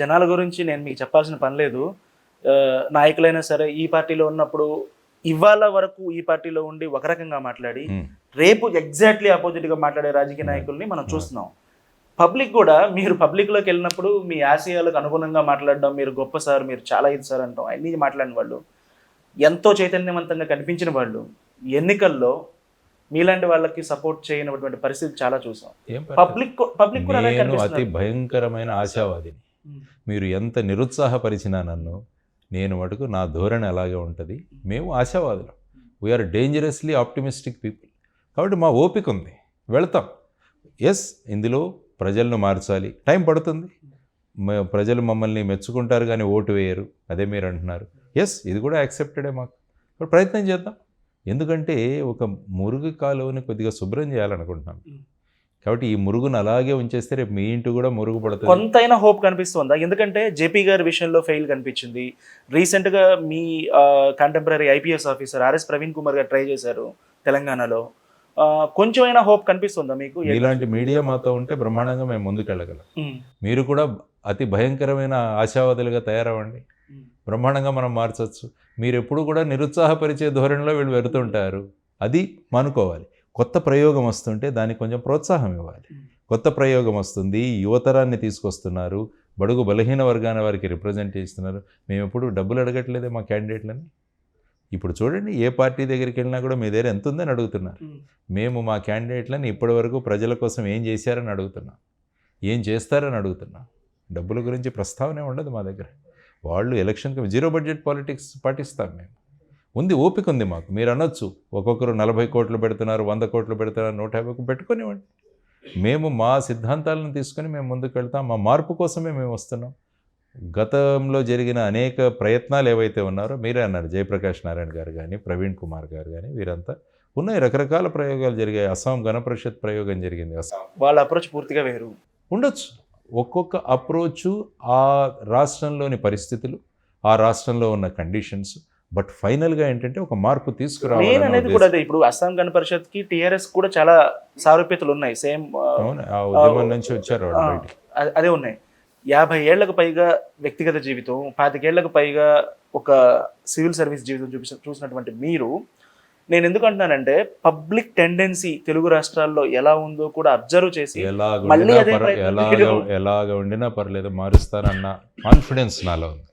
జనాల గురించి నేను మీకు చెప్పాల్సిన పని లేదు నాయకులైనా సరే ఈ పార్టీలో ఉన్నప్పుడు ఇవాళ వరకు ఈ పార్టీలో ఉండి ఒక రకంగా మాట్లాడి. రేపు ఎగ్జాక్ట్లీ ఆపోజిట్గా మాట్లాడే రాజకీయ నాయకుల్ని మనం చూస్తున్నాం పబ్లిక్ కూడా మీరు పబ్లిక్లోకి వెళ్ళినప్పుడు మీ ఆశయాలకు అనుగుణంగా మాట్లాడడం మీరు గొప్ప సార్ మీరు చాలా ఇది సార్ అంటాం అన్ని మాట్లాడిన వాళ్ళు ఎంతో చైతన్యవంతంగా కనిపించిన వాళ్ళు ఎన్నికల్లో మీలాంటి వాళ్ళకి సపోర్ట్ చేయనటువంటి పరిస్థితి చాలా చూసాం. పబ్లిక్ పబ్లిక్ కూడా అతి. భయంకరమైన ఆశావాదిని. మీరు ఎంత నిరుత్సాహపరిచినా నన్ను నేను మటుకు నా ధోరణి అలాగే ఉంటుంది. మేము ఆశావాదులం. We are dangerously optimistic people కాబట్టి మా ఓపిక ఉంది. వెళ్తాం. ఎస్ ఇందులో ప్రజలను మార్చాలి. టైం పడుతుంది. ప్రజలు మమ్మల్ని మెచ్చుకుంటారు కానీ ఓటు వేయరు. అదే మీరు అంటున్నారు. ఎస్ ఇది కూడా యాక్సెప్టెడే మాకు. ఇప్పుడు ప్రయత్నం చేద్దాం. ఎందుకంటే ఒక మురుగు కాలువని కొద్దిగా శుభ్రం చేయాలనుకుంటున్నాం. కాబట్టి ఈ మురుగును అలాగే ఉంచేస్తే రేపు మీ ఇంటి కూడా మురుగు పడుతుంది కొంతైనా హోప్ కనిపిస్తుందా? ఎందుకంటే జేపీ గారి విషయంలో ఫెయిల్ కనిపించింది. రీసెంట్గా మీ contemporary IPS officer RS Praveen Kumar garu try చేశారు తెలంగాణలో. కొంచెమైనా హోప్ కనిపిస్తుందా మీకు? ఇలాంటి మీడియా మాతో ఉంటే బ్రహ్మాండంగా మేము ముందుకెళ్ళగలం. మీరు కూడా అతి భయంకరమైన ఆశావాదులుగా తయారవ్వండి. బ్రహ్మాండంగా మనం మార్చచ్చు. మీరు ఎప్పుడు కూడా నిరుత్సాహపరిచే ధోరణిలో వీళ్ళు వెళుతుంటారు. అది మానుకోవాలి. కొత్త ప్రయోగం వస్తుంటే దానికి కొంచెం ప్రోత్సాహం ఇవ్వాలి. కొత్త ప్రయోగం వస్తుంది యువతరాన్ని తీసుకొస్తున్నారు బడుగు బలహీన వర్గాన వారికి రిప్రజెంట్ చేస్తున్నారు. మేము ఎప్పుడు డబ్బులు అడగట్లేదే మా క్యాండిడేట్లని ఇప్పుడు చూడండి ఏ పార్టీ దగ్గరికి వెళ్ళినా కూడా మీ దగ్గర ఎంత ఉందని అడుగుతున్నారు. మేము మా క్యాండిడేట్లని ఇప్పటివరకు ప్రజల కోసం ఏం చేశారని అడుగుతున్నాం. ఏం చేస్తారని అడుగుతున్నాం. డబ్బుల గురించి ప్రస్తావనే ఉండదు మా దగ్గర. వాళ్ళు ఎలక్షన్కి జీరో బడ్జెట్ పాలిటిక్స్ పాటిస్తాం మేము. ఉంది ఓపిక ఉంది మాకు. మీరు అనొచ్చు ఒక్కొక్కరు నలభై కోట్లు పెడుతున్నారు వంద కోట్లు పెడుతున్నారు నూట యాభై పెట్టుకునివ్వండి మేము మా సిద్ధాంతాలను తీసుకొని మేము ముందుకు వెళ్తాం మా మార్పు కోసమే మేము వస్తున్నాం. గతంలో జరిగిన అనేక ప్రయత్నాలు ఏవైతే ఉన్నారో మీరే అన్నారు జయప్రకాష్ నారాయణ గారు కానీ ప్రవీణ్ కుమార్ గారు కానీ వీరంతా ఉన్నాయి. రకరకాల ప్రయోగాలు జరిగాయి. అస్సాం గణపరిషత్ ప్రయోగం జరిగింది. అస్సాం వాళ్ళ అప్రోచ్ పూర్తిగా వేరు. ఉండొచ్చు. ఒక్కొక్క అప్రోచు ఆ రాష్ట్రంలోని పరిస్థితులు ఆ రాష్ట్రంలో ఉన్న కండిషన్స్ బట్ ఫైనల్గా ఏంటంటే ఒక మార్పు తీసుకురావాలి అనేది కూడా అదే. ఇప్పుడు అస్సాం గణ పరిషత్కి టిఆర్ఎస్ కూడా చాలా సారూప్యతలు ఉన్నాయి. సేమ్ ఉద్యమం నుంచి వచ్చారు అదే ఉన్నాయి. యాభై ఏళ్ళకు పైగా వ్యక్తిగత జీవితం పాతికేళ్ళకు పైగా ఒక సివిల్ సర్వీస్ జీవితం చూపి చూసినటువంటి మీరు నేను ఎందుకు అంటున్నానంటే పబ్లిక్ టెండెన్సీ తెలుగు రాష్ట్రాల్లో ఎలా ఉందో కూడా అబ్జర్వ్ చేసి. ఎలాగ ఉండినా పర్లేదు మారుస్తానన్న కాన్ఫిడెన్స్ నాలో ఉంది.